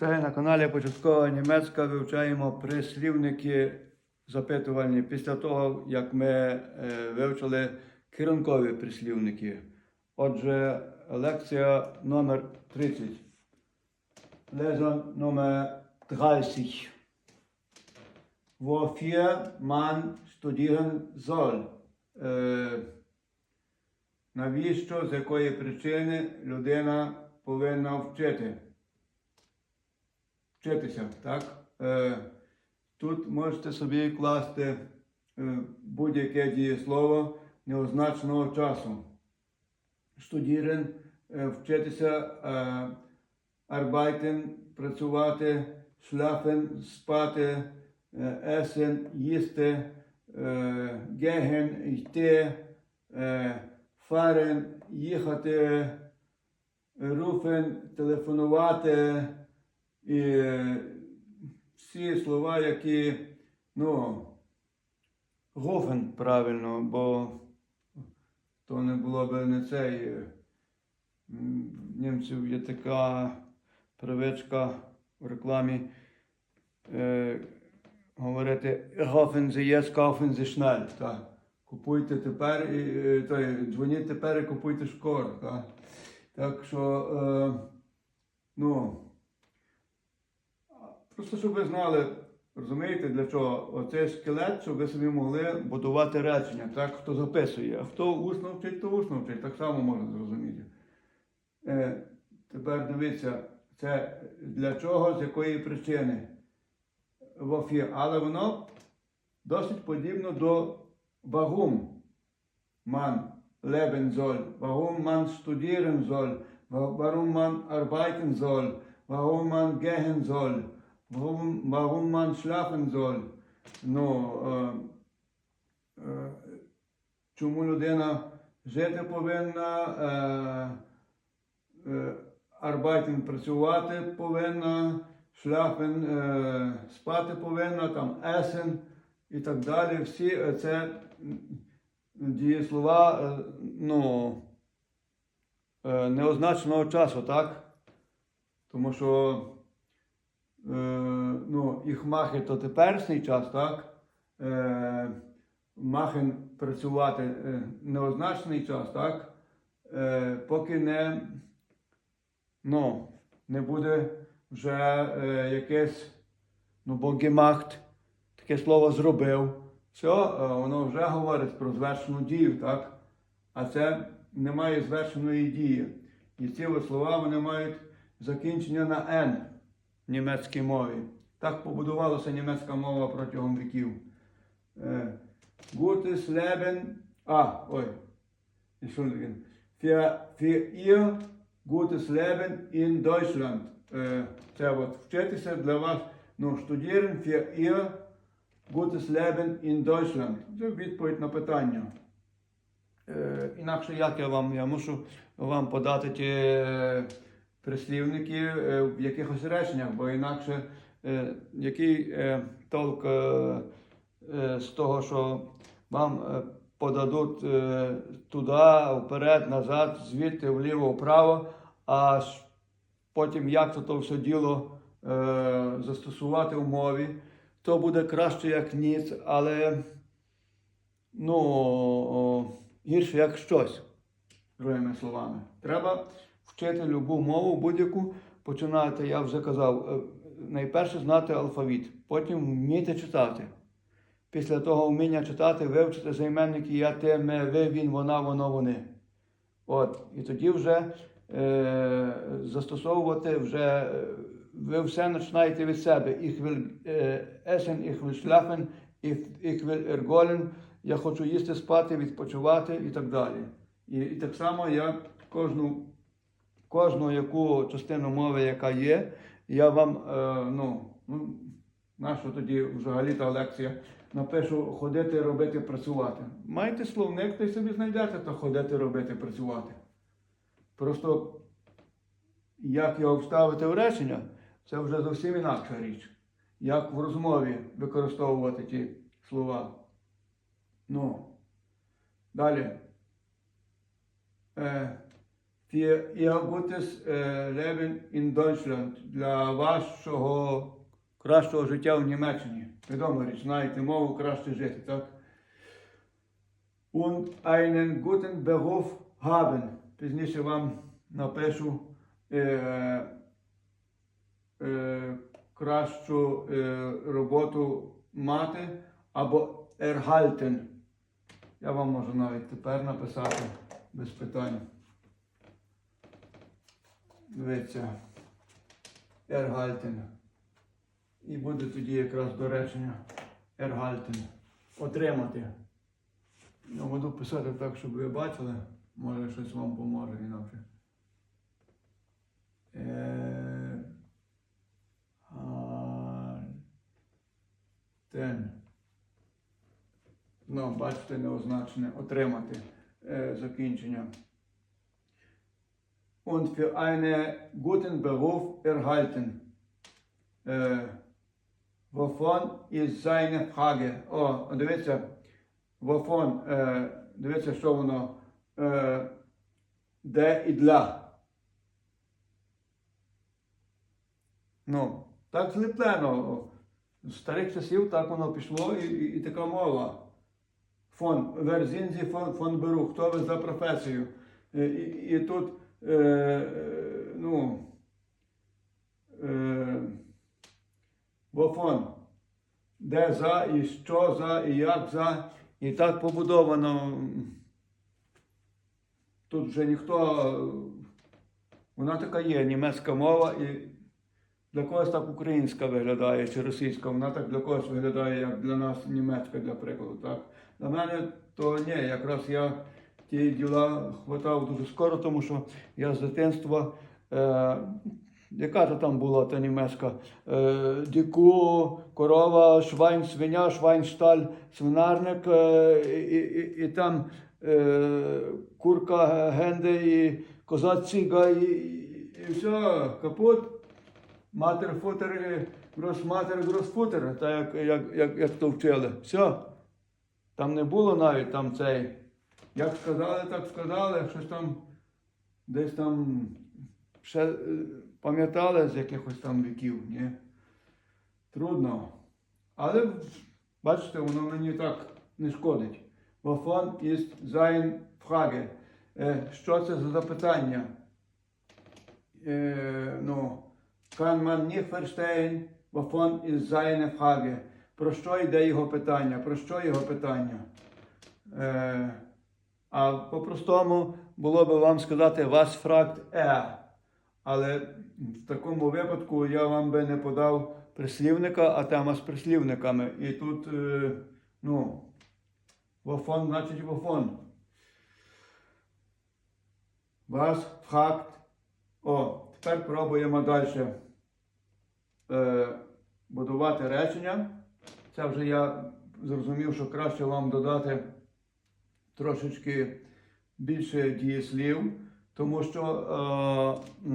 Вітаю на каналі Початкова Німецька. Вивчаємо прислівники запитувальні після того, як ми е, вивчили керункові прислівники. Отже, лекція номер 30. Лезон номер 30. Wofür man studieren soll. Навіщо, з якої причини людина повинна вчити? Вчитися, так? Е, тут можете собі класти е, будь-яке дієслово неозначеного часу. Штудірен, е, вчитися, арбайтен, працювати, шляфен, спати, есен, їсти, геген, йти, фарен, їхати, руфен, телефонувати. І всі слова, які, ну, гофен правильно, бо то не було б не цей. німців є така привичка в рекламі е, говорити гофен зе єс, кауфен зе шнель. Купуйте тепер, і, е, той, дзвоніть тепер і купуйте скоро. Так, так що, е, ну. Просто щоб ви знали, розумієте, для чого? Оцей скелет, щоб ви собі могли будувати речення, так, хто записує, а хто усно вчить, то усно вчить, так само можна зрозуміти. Е, тепер дивіться, це для чого, з якої причини? Вофі, але воно досить подібно до вагум. Ман soll, warum man studieren soll, wa- warum man arbeiten soll, warum warum, man schlafen soll. Е, чому людина жити повинна, arbeiten працювати повинна, schlafen е, спати повинна, там essen і так далі. Всі це дієслова, е, ну, неозначеного часу, так? Тому що ну, їх махи то теперішній час, так? Е, махен працювати е, неозначений час, так? Е, поки не, ну, не буде вже е, якесь, ну, бо гемахт, таке слово зробив. Все, е, воно вже говорить про звершену дію, так? А це немає звершеної дії. І ці слова вони мають закінчення на в німецькій мові. Так побудувалася німецька мова протягом віків. Е, Gutes Leben, а, ой, Entschuldigung. Für, für ihr gutes Leben in Deutschland. Е, Це от вчитися для вас, ну, studieren für ihr gutes Leben in Deutschland. Це відповідь на питання. Е, інакше як я вам, я мушу вам подати ті прислівники е, в якихось реченнях, бо інакше е, який е, толк з того, що вам подадуть туди, вперед, назад, звідти, вліво, вправо, а потім як це то все діло застосувати в мові, то буде краще як ніц, але ну, гірше як щось, другими словами. Треба вчити любу мову, будь-яку, починати, я вже казав, е, найперше знати алфавіт, потім вміти читати. Після того вміння читати, вивчити займенники я, те, ми, ви, він, вона, воно, вони. От, і тоді вже е, застосовувати вже е, ви все починаєте від себе. Ich will е, essen, ich will schlafen, ich will ergolen, я хочу їсти, спати, відпочивати і так далі. І, і так само я кожну, кожну яку частину мови, яка є, я вам, е, ну, ну, нащо тоді взагалі та лекція, напишу ходити, робити, працювати. Маєте словник, то й собі знайдете, то ходити, робити, працювати. Просто як його вставити в речення, це вже зовсім інакша річ. Як в розмові використовувати ті слова. Ну, далі. Е, für Ihr gutes Leben in Deutschland, для вашого кращого життя в Німеччині. Відомо річ, знаєте мову, краще жити, так? Und einen guten Beruf haben. Пізніше вам напишу е, е, кращу е, роботу мати або erhalten. Я вам можу навіть тепер написати без питань. Дивіться. Erhalten. І буде тоді якраз до речення erhalten. Отримати. Я буду писати так, щоб ви бачили. Може щось вам поможе інакше. Erhalten. Ну, бачите, неозначене отримати е, закінчення. Und für einen guten Beruf erhalten. Е, wovon ist seine Frage? О, дивіться, wovon, е, дивіться, що воно, е, де і для. Ну, так зліплено. З старих часів так воно пішло і, і, і така мова. Фон, верзінзі фон, фон беру, хто ви за професію. І, і, і тут, е, ну, е, бофон, де за, і що за, і як за. І так побудовано. Тут вже ніхто. Вона така є, німецька мова, і для когось так українська виглядає чи російська, вона так для когось виглядає, як для нас німецька, для прикладу. Так? Для мене то ні, якраз я ті діла хватав дуже скоро, тому що я з дитинства, е, яка то там була та німецька, е, діку, корова, швайн, свиня, швайншталь, свинарник, е, і, і, і там е, курка, генде, і коза ціга, і, і все, капут. Матер футер, гросматер, гросфутер, так як, як, як, як то вчили. Все. Там не було навіть там цей. Як сказали, так сказали, щось там десь там ще е, пам'ятали з якихось там віків. Ні? Трудно. Але бачите, воно мені так не шкодить. Wovon ist sein Frage? Е, Що це за запитання? Е, ну, kann man nicht verstehen, wovon ist seine Frage. Про що йде його питання? Про що його питання? Е, а по-простому було би вам сказати вас фракт е. Але в такому випадку я вам би не подав прислівника, а тема з прислівниками. І тут, е, ну, вофон значить вофон. Вас фракт. О, тепер пробуємо далі е, будувати речення. Це вже я зрозумів, що краще вам додати трошечки більше дієслів, тому що е,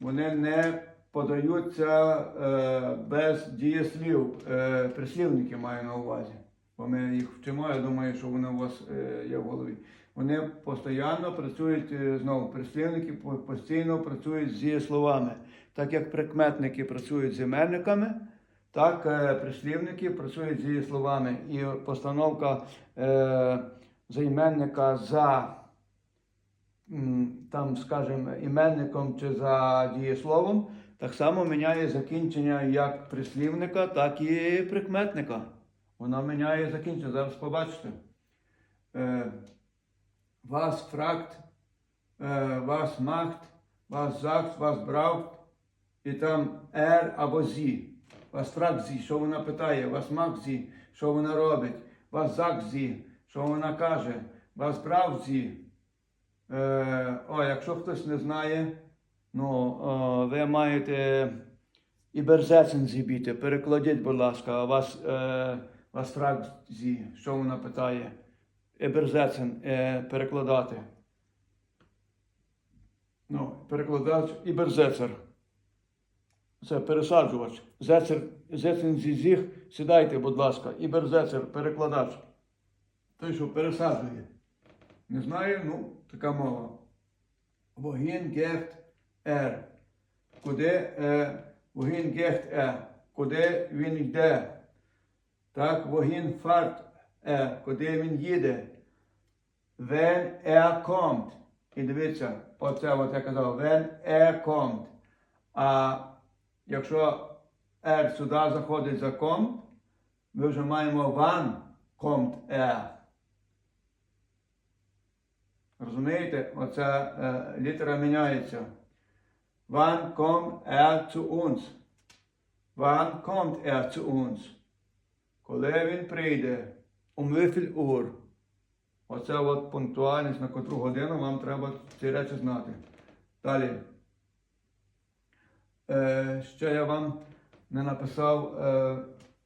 вони не подаються е, без дієслів. Е, прислівники маю на увазі. Бо ми їх вчимо, я думаю, що вони у вас е, є в голові. Вони постійно працюють е, знову прислівники постійно працюють з дієсловами. Так як прикметники працюють з іменниками, так е, прислівники працюють з дієсловами. І постановка е, займенника за там, скажімо, іменником чи за дієсловом, так само міняє закінчення як прислівника, так і прикметника. Вона міняє закінчення. Зараз побачите. Е, was fragt, е, was macht, was sagt, was braucht, і там er або sie. Was fragt що вона питає, macht sie, що вона робить, sagt sie, що вона каже, braucht sie. Е, о, якщо хтось не знає, ну, е, ви маєте і берзецен зібіти, перекладіть, будь ласка, вас, е, вас fragt що вона питає. Еберзецен е, перекладати. Ну, перекладач іберзецер. Це пересаджувач. Зецер, зецен зізіх, сідайте, будь ласка, іберзецер, перекладач. Той, що пересаджує. не знаю, ну, така мова. Вогін гехт ер. Куди е, вогін гехт е, куди він йде. Так, вогін фарт е, куди він їде. Wenn er kommt. І дивіться, оце от я казав, when er kommt. А якщо er сюди заходить за kommt, ми вже маємо wann kommt er. Розумієте? Оця е, літера міняється. Wann kommt er zu uns? Wann kommt er zu uns? Коли він прийде? Um wie viel Uhr? Оце от пунктуальність, на котру годину вам треба ці речі знати. Далі. Е, ще я вам не написав е,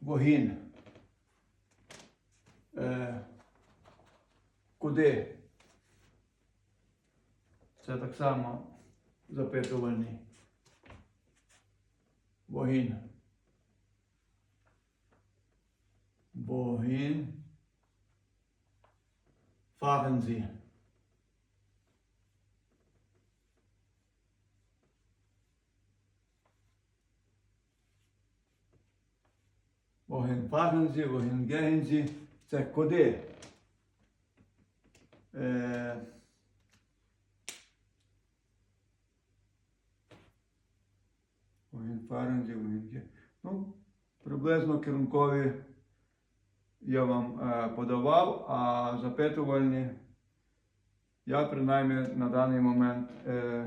вогін. Е, куди? Це так само запитувальний. Вогін. Вогін. Fahren Sie, wohin gehen Sie? Це куди? Е, wohin fahren Sie, wohin? Ну, приблизно керункові я вам е, подавав, а запитувальні я принаймні на даний момент е,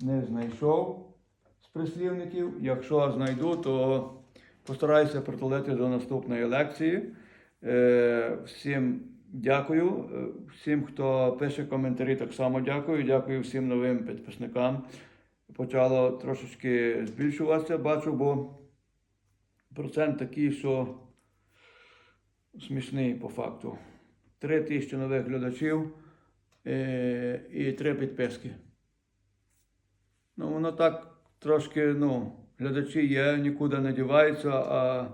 не знайшов з прислівників. Якщо знайду, то постараюся притулити до наступної лекції. Е, всім дякую. Е, Всім, хто пише коментарі, так само дякую. Дякую всім новим підписникам. Почало трошечки збільшуватися, бачу, бо процент такий, що смішний по факту. Три тисячі нових глядачів е, і три підписки. Ну, воно так трошки, ну, глядачі є, нікуди не діваються, а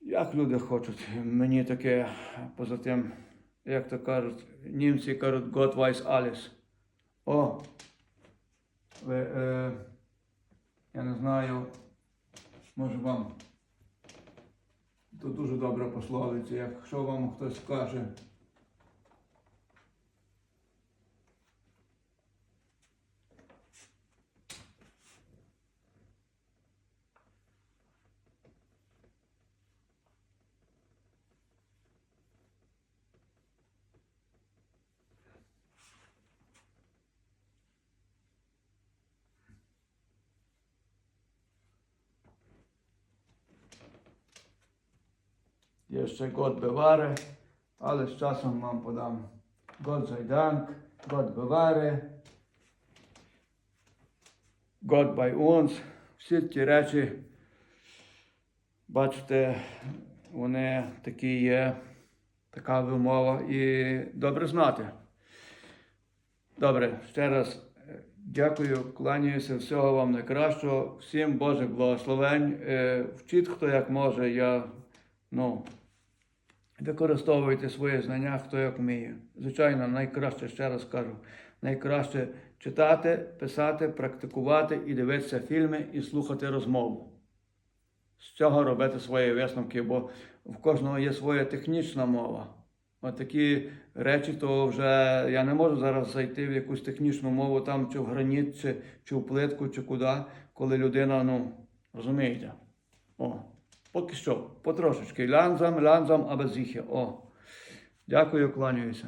як люди хочуть, мені таке поза тим, як то кажуть, німці кажуть, Gott weiß alles. О, ви, е, я не знаю, може вам то дуже добра пословиця, якщо вам хтось скаже. Є ще Год Беваре, але з часом вам подам Год Зайданк, Год Год by uns. Всі ті речі, бачите, вони такі є, така вимова і добре знати. Добре, ще раз е, дякую, кланяюся, всього вам найкращого, всім Божих благословень. Е, Вчіть хто як може, я ну, використовуйте свої знання, хто як вміє. Звичайно, найкраще, ще раз кажу, найкраще читати, писати, практикувати і дивитися фільми і слухати розмову. З цього робити свої висновки, бо в кожного є своя технічна мова. От такі речі, то вже я не можу зараз зайти в якусь технічну мову, там чи в граніт, чи, чи в плитку, чи куди, коли людина, ну, розумієте. О, поки що, потрошечки. Лянзам, лянзам, аби зіхе. О. Дякую, кланяюся.